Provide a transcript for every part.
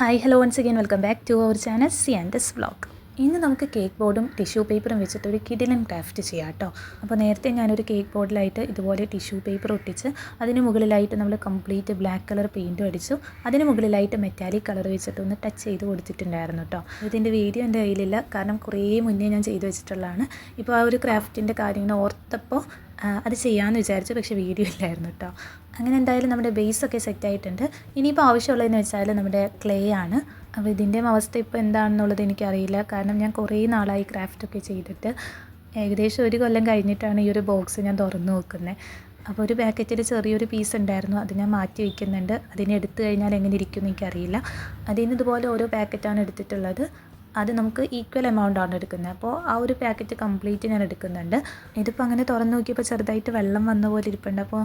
hi hello once again welcome back to our channel C and this vlog ഇന്ന് നമുക്ക് cake ബോർഡും tissue പേപ്പറും വെച്ചിട്ട് ഒരു കിഡിലൻ ക്രാഫ്റ്റ് ചെയ്യാം കേട്ടോ. അപ്പോൾ നേരത്തെ ഞാനൊരു കേക്ക് ബോർഡിലായിട്ട് ഇതുപോലെ ടിഷ്യൂ പേപ്പർ ഒട്ടിച്ച് അതിന് മുകളിലായിട്ട് നമ്മൾ കംപ്ലീറ്റ് ബ്ലാക്ക് കളർ പെയിന്റും അടിച്ചു. അതിന് മുകളിലായിട്ട് മെറ്റാലിക് കളർ വെച്ചിട്ട് ഒന്ന് ടച്ച് ചെയ്ത് കൊടുത്തിട്ടുണ്ടായിരുന്നു കേട്ടോ. ഇതിന്റെ വീഡിയോ എന്റെ കയ്യിലില്ല. കാരണം കുറേ മുന്നേ ഞാൻ ചെയ്തു വെച്ചിട്ടുള്ളതാണ്. ഇപ്പോൾ ആ ഒരു ക്രാഫ്റ്റിന്റെ കാര്യങ്ങൾ ഓർത്തപ്പോൾ അത് ചെയ്യാമെന്ന് വിചാരിച്ചു. പക്ഷേ വീഡിയോ ഇല്ലായിരുന്നു കേട്ടോ. അങ്ങനെ എന്തായാലും നമ്മുടെ ബേസൊക്കെ സെറ്റ് ആയിട്ടുണ്ട്. ഇനിയിപ്പോൾ ആവശ്യമുള്ളതെന്ന് വെച്ചാൽ നമ്മുടെ ക്ലേ ആണ്. അപ്പോൾ ഇതിന്റെയും അവസ്ഥ ഇപ്പോൾ എന്താണെന്നുള്ളത് എനിക്കറിയില്ല. കാരണം ഞാൻ കുറേ നാളായി ക്രാഫ്റ്റൊക്കെ ചെയ്തിട്ട്. ഏകദേശം ഒരു കൊല്ലം കഴിഞ്ഞിട്ടാണ് ഈ ഒരു ബോക്സ് ഞാൻ തുറന്നു നോക്കുന്നത് അപ്പോൾ ഒരു പാക്കറ്റിൽ ചെറിയൊരു പീസ് ഉണ്ടായിരുന്നു. അത് ഞാൻ മാറ്റി വയ്ക്കുന്നുണ്ട് അതിനെ എടുത്തു കഴിഞ്ഞാൽ എങ്ങനെ ഇരിക്കും എനിക്കറിയില്ല. അതിൽ നിന്ന് ഇതുപോലെ ഓരോ പാക്കറ്റാണ് എടുത്തിട്ടുള്ളത്. അത് നമുക്ക് ഈക്വൽ എമൗണ്ട് ആണ് എടുക്കുന്നത്. അപ്പോൾ ആ ഒരു പാക്കറ്റ് കംപ്ലീറ്റ് ഞാൻ എടുക്കുന്നുണ്ട്. ഇതിപ്പോൾ അങ്ങനെ തുറന്നു നോക്കിയപ്പോൾ ചെറുതായിട്ട് വെള്ളം വന്ന പോലെ ഇരിപ്പുണ്ട്. അപ്പോൾ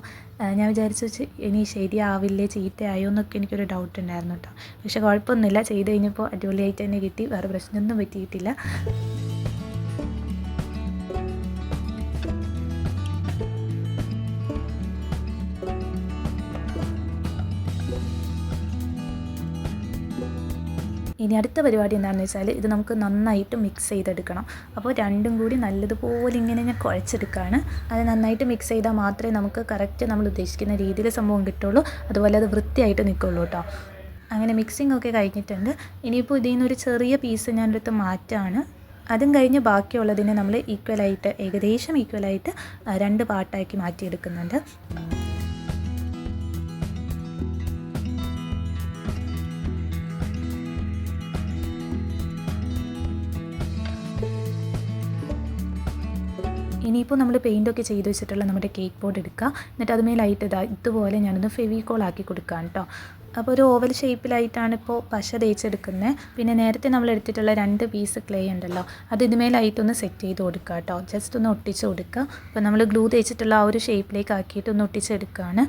ഞാൻ വിചാരിച്ചു ഇനി ശരിയാവില്ലേ ചീത്തയായോ എന്നൊക്കെ എനിക്കൊരു ഡൗട്ട് ഉണ്ടായിരുന്നു കേട്ടോ പക്ഷേ കുഴപ്പമൊന്നുമില്ല. ചെയ്ത് കഴിഞ്ഞപ്പോൾ അടിപൊളിയായിട്ട് തന്നെ കിട്ടി. വേറെ പ്രശ്നമൊന്നും പറ്റിയിട്ടില്ല. ഇനി അടുത്ത പരിപാടി എന്താണെന്ന് വെച്ചാൽ ഇത് നമുക്ക് നന്നായിട്ട് മിക്സ് ചെയ്തെടുക്കണം. അപ്പോൾ രണ്ടും കൂടി നല്ലതുപോലെ ഇങ്ങനെ ഞാൻ കുഴച്ചെടുക്കുകയാണ് അത് നന്നായിട്ട് മിക്സ് ചെയ്താൽ മാത്രമേ നമുക്ക് കറക്റ്റ് നമ്മൾ ഉദ്ദേശിക്കുന്ന രീതിയിൽ സംഭവം കിട്ടുള്ളൂ. അതുപോലെ അത് വൃത്തിയായിട്ട് നിൽക്കുള്ളൂ കേട്ടോ. അങ്ങനെ മിക്സിംഗ് ഒക്കെ കഴിഞ്ഞിട്ടുണ്ട്. ഇനിയിപ്പോൾ ഇതിൽ നിന്നൊരു ചെറിയ പീസ് ഞാനെടുത്ത് മാറ്റാണ്. അതും കഴിഞ്ഞ് ബാക്കിയുള്ളതിനെ നമ്മൾ ഈക്വലായിട്ട് ഏകദേശം ഈക്വലായിട്ട് രണ്ട് പാട്ടാക്കി മാറ്റിയെടുക്കുന്നുണ്ട്. ഇനിയിപ്പോൾ നമ്മൾ പെയിന്റൊക്കെ ചെയ്ത് വെച്ചിട്ടുള്ള നമ്മുടെ കേക്ക് ബോർഡ് എടുക്കുക. എന്നിട്ട് അതുമേലായിട്ട് ഇതാ ഇതുപോലെ ഞാനൊന്ന് ഫെവിക്കോൾ ആക്കി കൊടുക്കാം കേട്ടോ. അപ്പോൾ ഒരു ഓവൽ ഷേപ്പിലായിട്ടാണ് ഇപ്പോൾ പശ തേച്ചെടുക്കുന്നത്. പിന്നെ നേരത്തെ നമ്മൾ എടുത്തിട്ടുള്ള രണ്ട് പീസ് ക്ലേ ഉണ്ടല്ലോ അത് ഇതുമേലായിട്ടൊന്ന് സെറ്റ് ചെയ്ത് കൊടുക്കുക കേട്ടോ. ജസ്റ്റ് ഒന്ന് ഒട്ടിച്ച് കൊടുക്കുക. അപ്പോൾ നമ്മൾ ഗ്ലൂ തേച്ചിട്ടുള്ള ആ ഒരു ഷേപ്പിലേക്ക് ആക്കിയിട്ട് ഒന്ന് ഒട്ടിച്ചെടുക്കുകയാണ്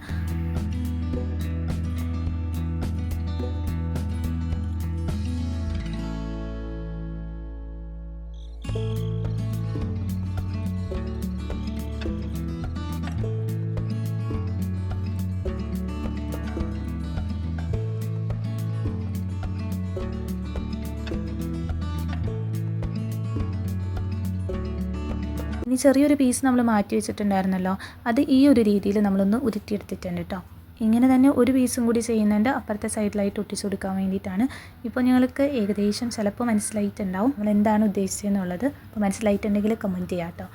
ഇനി ചെറിയൊരു പീസ് നമ്മൾ മാറ്റി വെച്ചിട്ടുണ്ടായിരുന്നല്ലോ അത് ഈ ഒരു രീതിയിൽ നമ്മളൊന്ന് ഉരുത്തിയെടുത്തിട്ടുണ്ട് കേട്ടോ ഇങ്ങനെ തന്നെ ഒരു പീസും കൂടി ചെയ്യുന്നുണ്ട്. അപ്പുറത്തെ സൈഡിലായിട്ട് ഒട്ടിച്ചു കൊടുക്കാൻ വേണ്ടിയിട്ടാണ്. ഇപ്പോൾ ഞങ്ങൾക്ക് ഏകദേശം ചിലപ്പോൾ മനസ്സിലായിട്ടുണ്ടാവും നമ്മൾ എന്താണ് ഉദ്ദേശിച്ചതെന്നുള്ളത്. അപ്പോൾ മനസ്സിലായിട്ടുണ്ടെങ്കിൽ കമന്റ് ചെയ്യാം കേട്ടോ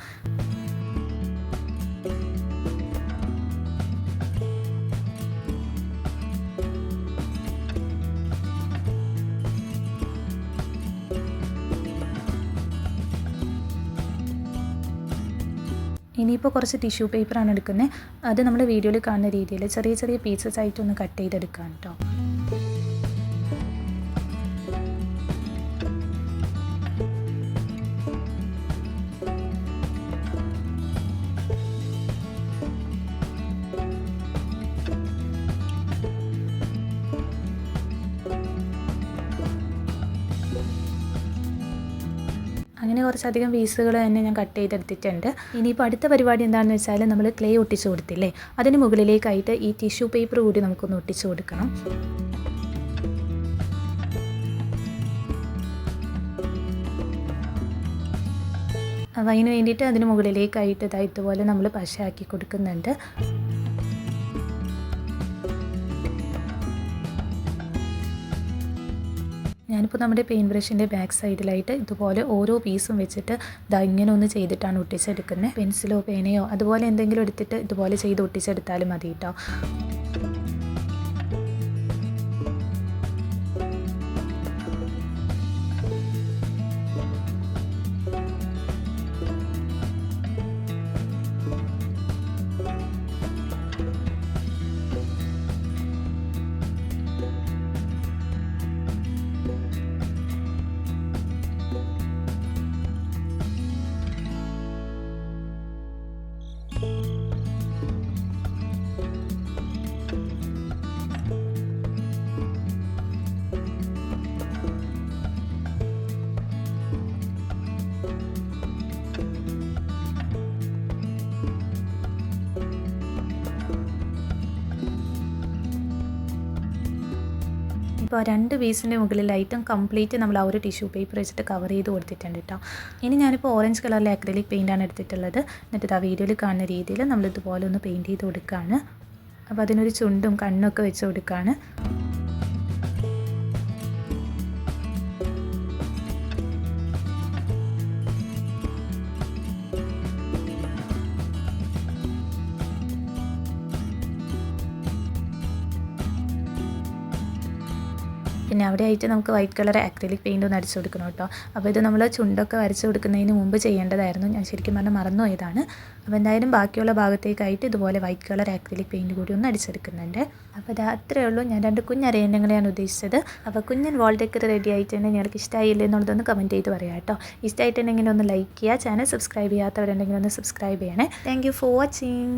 ഇനിയിപ്പോൾ കുറച്ച് ടിഷ്യൂ പേപ്പറാണ് എടുക്കുന്നത് അത് നമ്മുടെ വീഡിയോയിൽ കാണുന്ന രീതിയിൽ ചെറിയ ചെറിയ പീസസ് ആയിട്ടൊന്ന് കട്ട് ചെയ്തെടുക്കാം കേട്ടോ അങ്ങനെ കുറച്ചധികം പീസുകൾ തന്നെ ഞാൻ കട്ട് ചെയ്തെടുത്തിട്ടുണ്ട്. ഇനിയിപ്പോൾ അടുത്ത പരിപാടി എന്താണെന്ന് വെച്ചാൽ നമ്മൾ ക്ലേ ഒട്ടിച്ചു കൊടുത്തില്ലേ? അതിന് മുകളിലേക്കായിട്ട് ഈ ടിഷ്യൂ പേപ്പർ കൂടി നമുക്കൊന്ന് ഒട്ടിച്ചു കൊടുക്കണം. അപ്പോൾ അതിന് വേണ്ടിയിട്ട് അതിന് മുകളിലേക്കായിട്ട് ഇതാ ഇതുപോലെ നമ്മൾ പശയാക്കി കൊടുക്കുന്നുണ്ട്. ഞാനിപ്പോൾ നമ്മുടെ പെയിന്റ് ബ്രഷിന്റെ ബാക്ക് സൈഡിലായിട്ട് ഇതുപോലെ ഓരോ പീസും വെച്ചിട്ട് ഇതാ ഇങ്ങനെ ഒന്ന് ചെയ്തിട്ടാണ് ഒട്ടിച്ചെടുക്കുന്നത് പെൻസിലോ പേനയോ അതുപോലെ എന്തെങ്കിലും എടുത്തിട്ട് ഇതുപോലെ ചെയ്ത് ഒട്ടിച്ചെടുത്താലും മതി കേട്ടോ അപ്പോൾ ആ രണ്ട് പീസിന്റെ മുകളിലായിട്ടും കംപ്ലീറ്റ് നമ്മൾ ആ ഒരു ടിഷ്യൂ പേപ്പർ വെച്ചിട്ട് കവർ ചെയ്ത് കൊടുത്തിട്ടുണ്ട് കേട്ടോ. ഇനി ഞാനിപ്പോൾ ഓറഞ്ച് കളറിലെ അക്രലിക് പെയിന്റാണ് എടുത്തിട്ടുള്ളത്. എന്നിട്ട് ആ വീഡിയോയിൽ കാണുന്ന രീതിയിൽ നമ്മൾ ഇതുപോലെ ഒന്ന് പെയിന്റ് ചെയ്ത് കൊടുക്കുകയാണ് അപ്പോൾ അതിനൊരു ചുണ്ടും കണ്ണൊക്കെ വെച്ച് കൊടുക്കുകയാണ് പിന്നെ അവിടെ ആയിട്ട് നമുക്ക് വൈറ്റ് കളർ ആക്രിലിക് പെയിന്റ് ഒന്ന് അടിച്ചു കൊടുക്കണം കേട്ടോ. അപ്പോൾ ഇത് നമ്മൾ ചുണ്ടൊക്കെ വരച്ച് കൊടുക്കുന്നതിന് മുമ്പ് ചെയ്യേണ്ടതായിരുന്നു. ഞാൻ ശരിക്കും പറഞ്ഞാൽ മറന്നുപോയതാണ് അപ്പോൾ എന്തായാലും ബാക്കിയുള്ള ഭാഗത്തേക്കായിട്ട് ഇതുപോലെ വൈറ്റ് കളർ ആക്രിലിക് പെയിന്റ് കൂടി ഒന്ന് അടിച്ചെടുക്കുന്നുണ്ട്. അപ്പോൾ അത് അത്രയേ ഉള്ളൂ. ഞാൻ രണ്ട് കുഞ്ഞരയന്നങ്ങളെയാണ് ഉദ്ദേശിച്ചത്. അപ്പോൾ കുഞ്ഞൻ വാൾ ഡെക്കർ റെഡി ആയിട്ടുണ്ടെങ്കിൽ നിങ്ങൾക്ക് ഇഷ്ടമായില്ലേ എന്നുള്ളതൊന്ന് കമന്റ് ചെയ്ത് പറയാം കേട്ടോ. ഇഷ്ടമായിട്ടുണ്ടെങ്കിൽ ഒന്ന് ലൈക്ക് ചെയ്യുക. ചാനൽ സബ്സ്ക്രൈബ് ചെയ്യാത്തവരുണ്ടെങ്കിൽ ഒന്ന് സബ്സ്ക്രൈബ് ചെയ്യണേ. Thank for watching